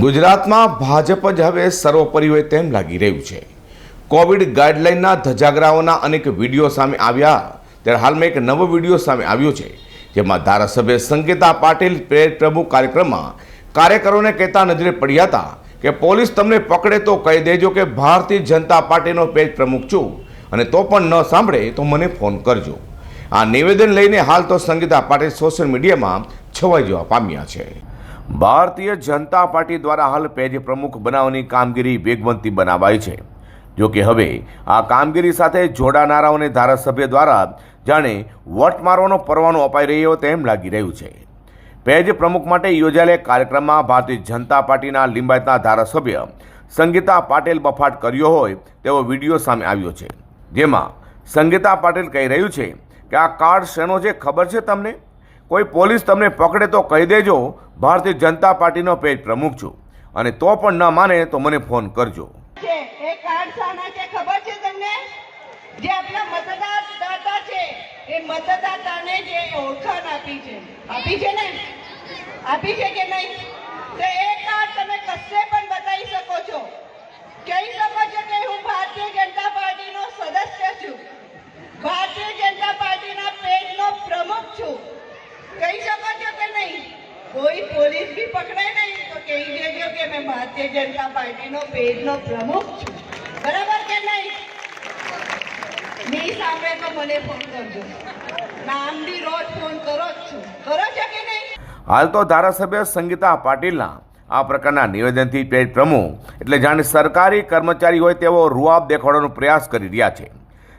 ગુજરાતમાં ભાજપ જ હવે સર્વોપરી હોય તેમ લાગી રહ્યું છે. કોવિડ ગાઈડલાઇનના ધજાગરાઓના અનેક વીડિયો સામે આવ્યા. ત્યારે હાલમાં એક નવો વીડિયો સામે આવ્યો છે, જેમાં ધારાસભ્ય સંગીતા પાટીલ પ્રેર પ્રમુખ કાર્યક્રમમાં કાર્યકરોને કહેતા નજરે પડ્યા હતા કે પોલીસ તમને પકડે તો કહી દેજો કે ભારતીય જનતા પાર્ટીનો પેજ પ્રમુખ છું અને તો પણ ન સાંભળે તો મને ફોન કરજો. આ નિવેદન લઈને હાલ તો સંગીતા પાટીલ સોશિયલ મીડિયામાં છવાઈ જવા પામ્યા છે. ભારતીય જનતા પાર્ટી દ્વારા હાલ પેજ પ્રમુખ બનાવવાની કામગીરી વેગવંતી બનાવાઈ છે. જો કે હવે આ કામગીરી સાથે જોડાનારાઓને ધારાસભ્ય દ્વારા જાણે વટ મારવાનો પરવાનો અપાઈ રહ્યો તેમ લાગી રહ્યું છે. પેજ પ્રમુખ માટે યોજાયેલા કાર્યક્રમમાં ભારતીય જનતા પાર્ટીના લિંબાયતના ધારાસભ્ય સંગીતા પાટેલ બફાટ કર્યો હોય તેવો વીડિયો સામે આવ્યો છે. જેમાં સંગીતા પાટેલ કહી રહ્યું છે કે આ કાર્ડ શેનો છે ખબર છે તમને? કોઈ પોલીસ તમને પકડે તો કહી દેજો, ભારતીય જનતા પાર્ટીનો પેજ પ્રમુખ છું. અને તો પણ ન માને તો મને ફોન કરજો. તમને? જે આપણા છે, એ મતદાતાને તમે કશે પણ બતાવી શકો છો. કહી શકો હું ભારતીય જનતા પાર્ટીનો સદસ્ય છું. ભારતીય જનતા પાર્ટીના પેજનો પ્રમુખ છું. કોઈ પોલીસ બી પકડે નહીં, તો કહી દેજો કે મેં ભારતીય જનતા પાર્ટીનો પેજનો પ્રમુખ છું. બરાબર કે નહીં? નહીં સાંભળે તો મને ફોન કરજો. નામ બી રોજ ફોન કરો જ છું. કરો છો કે નહીં? હાલ તો ધારાસભ્ય સંગીતા પાટીલના આ પ્રકારના નિવેદનથી પેજ પ્રમુખ, એટલે જાણે સરકારી કર્મચારી હોય તેવો રૂઆબ દેખાડવાનો પ્રયાસ કરી રહ્યા છે.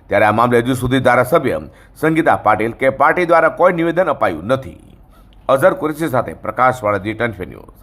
ત્યારે આ મામલે હજુ સુધી ધારાસભ્ય સંગીતા પાટીલ કે પાર્ટી દ્વારા કોઈ નિવેદન અપાયું નથી. અઝર કુરેશી સાથે પ્રકાશવાળા જી ટન ન્યૂઝ.